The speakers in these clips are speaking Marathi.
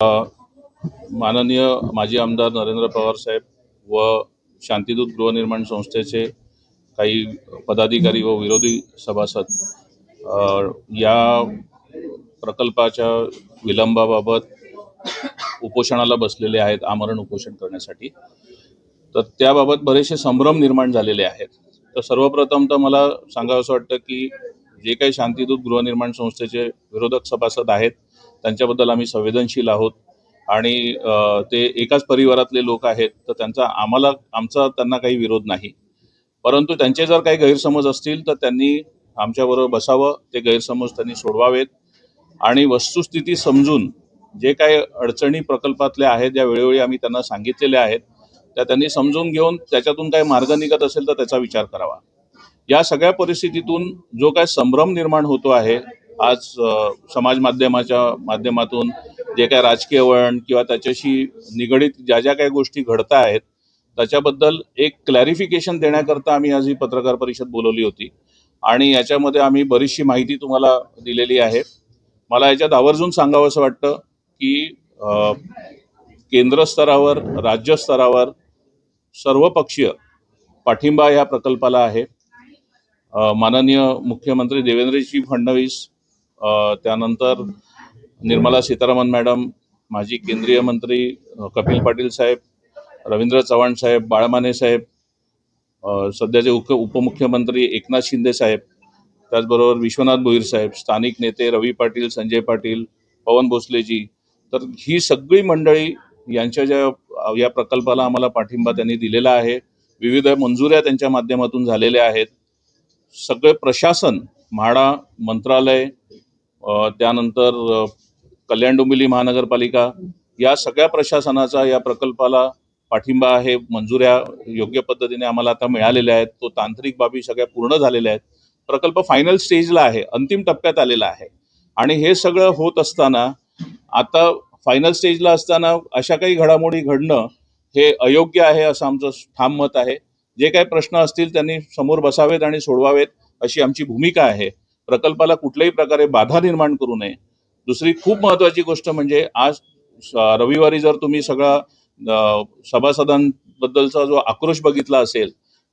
माननीय माजी आमदार नरेंद्र पवार साहेब व शांतीदूत गृहनिर्माण संस्थेचे काही पदाधिकारी व विरोधी सभासद या प्रकल्पाच्या विलंबाबाबत उपोषणाला बसलेले आहेत आमरण उपोषण करण्यासाठी. तर त्याबाबत बरेचसे संभ्रम निर्माण झालेले आहेत. तर सर्वप्रथम तर मला सांगावं असं वाटतं की जे काही शांतिदूत गृहनिर्माण संस्थेचे विरोधक सभासद आहेत त्यांच्याबद्दल आम्ही संवेदनशील आहोत. आणि ते एकाच परिवारातले लोक आहेत तर त्यांचा आम्हाला आमचा त्यांना काही विरोध नाही. परंतु त्यांचे जर काही गैरसमज असतील तर त्यांनी आमच्याबरोबर बसावं ते गैरसमज त्यांनी सोडवावेत. आणि वस्तुस्थिती समजून जे काही अडचणी प्रकल्पातल्या आहेत ज्या वेळोवेळी आम्ही त्यांना सांगितलेल्या आहेत त्या त्यांनी समजून घेऊन त्याच्यातून काही मार्ग निघत असेल तर त्याचा विचार करावा. या सगळ्या परिस्थितीतून जो काय संभ्रम निर्माण होतो आहे आज समाज माध्यमाच्या माध्यमातून जे काय राजकीय वळण किंवा त्याच्याशी निगडीत ज्या ज्या काही गोष्टी घडत आहेत त्याच्याबद्दल एक क्लॅरिफिकेशन देण्याकरता आम्ही आज ही पत्रकार परिषद बोलवली होती. आणि याच्यामध्ये आम्ही बरीचशी माहिती तुम्हाला दिलेली आहे. मला याच्यात आवर्जून सांगावं असं वाटतं की केंद्र स्तरावर राज्य स्तरावर सर्वपक्षीय पाठिंबा या प्रकल्पाला आहे. माननीय मुख्यमंत्री देवेंद्रजी फडणवीस त्यानंतर निर्मला सीतारामन मॅडम माजी केंद्रीय मंत्री कपिल पाटील साहेब रवींद्र चव्हाण साहेब बाळमाने साहेब सध्याचे उप उपमुख्यमंत्री एकनाथ शिंदे साहेब त्याचबरोबर विश्वनाथ भोईर साहेब स्थानिक नेते रवी पाटील संजय पाटील पवन भोसलेजी तर ही सगळी मंडळी यांच्या ज्या या प्रकल्पाला आम्हाला पाठिंबा त्यांनी दिलेला आहे. विविध मंजुऱ्या त्यांच्या माध्यमातून झालेल्या आहेत. सगळे प्रशासन म्हाडा मंत्रालय त्यानंतर कल्याण डोंबिवली महानगरपालिका या सगळ्या प्रशासनाचा या प्रकल्पाला पाठिंबा आहे. मंजुऱ्या योग्य पद्धतीने आम्हाला आता मिळालेल्या आहेत. तो तांत्रिक बाबी सगळ्या पूर्ण झालेल्या आहेत. प्रकल्प फायनल स्टेजला आहे. अंतिम टप्प्यात आलेला आहे. आणि हे सगळं होत असताना आता फायनल स्टेजला असताना अशा काही घडामोडी घडणं हे अयोग्य आहे असं आमचं ठाम मत आहे. जे काही प्रश्न असतील त्यांनी समोर बसावेत आणि सोडवावेत अशी आमची भूमिका आहे. प्रकल्पाला कुठल्याही प्रकारे बाधा निर्माण करू नये. दुसरी खूप महत्वाची गोष्ट म्हणजे आज रविवारी जर तुम्ही सगळा सभासदांबद्दलचा जो आक्रोश बघितला असेल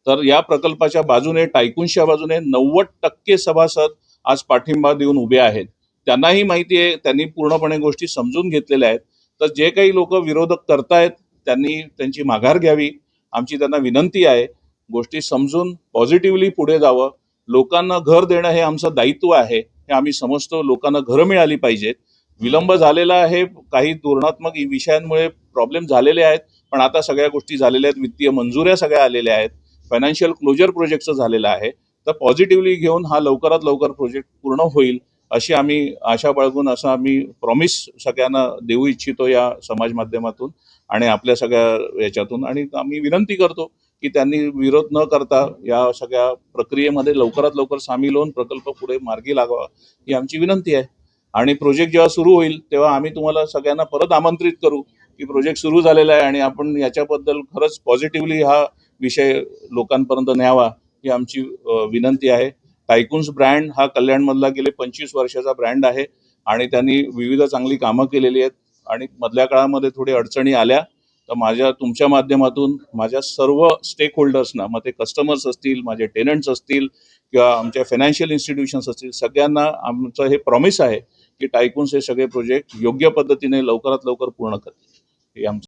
तर या प्रकल्पाच्या बाजूने टायकूनच्या बाजूने नव्वद टक्के सभासद आज पाठिंबा देऊन उभे आहेत. त्यांनाही माहिती आहे त्यांनी पूर्णपणे गोष्टी समजून घेतलेल्या आहेत. तर जे काही लोक विरोधक करतायत त्यांनी त्यांची माघार घ्यावी. आमची त्यांना विनंती आहे गोष्टी समजून पॉझिटिव्हली पुढे जावं. लोकांना घर देणं हे आमचं दायित्व आहे हे आम्ही समजतो लोकांना घरं मिळाली पाहिजेत. विलंब झालेला आहे काही धोरणात्मक विषयांमुळे प्रॉब्लेम झालेले आहेत पण आता सगळ्या गोष्टी झालेल्या आहेत वित्तीय मंजुऱ्या सगळ्या आलेल्या आहेत फायनान्शियल क्लोजर प्रोजेक्टचं झालेलं आहे. तर पॉझिटिव्हली घेऊन हा लवकरात लवकर प्रोजेक्ट पूर्ण होईल अशी आम्ही आशा बाळगून असं आम्ही प्रॉमिस सगळ्यांना देऊ इच्छितो या समाज माध्यमातून आणि आपल्या सगळ्या याच्यातून. आणि आम्ही विनंती करतो की त्यांनी विरोध न करता या सगळ्या प्रक्रियेमध्ये लवकरात लवकर सामील होऊन प्रकल्प पुढे मार्गी लागावा ही आमची विनंती आहे. आणि प्रोजेक्ट जेव्हा सुरू होईल तेव्हा आम्ही तुम्हाला सगळ्यांना परत आमंत्रित करू की प्रोजेक्ट सुरू झालेला आहे आणि आपण याच्याबद्दल खरंच पॉझिटिव्हली हा विषय लोकांपर्यंत न्यावा ही आमची विनंती आहे. टायकून्स ब्रँड हा कल्याणमधला गेले पंचवीस वर्षाचा ब्रँड आहे आणि त्यांनी विविध चांगली कामं केलेली आहेत आणि मधल्या काळामध्ये थोडी अडचणी आल्या. तर माझ्या तुमच्या माध्यमातून माझ्या सर्व स्टेक होल्डर्सना मग ते कस्टमर्स असतील माझे टेनंट्स असतील किंवा आमच्या फायनान्शियल इन्स्टिट्यूशन्स असतील सगळ्यांना आमचं हे प्रॉमिस आहे की टायकून्स हे सगळे प्रोजेक्ट योग्य पद्धतीने लवकरात लवकर पूर्ण करतील. हे आमचं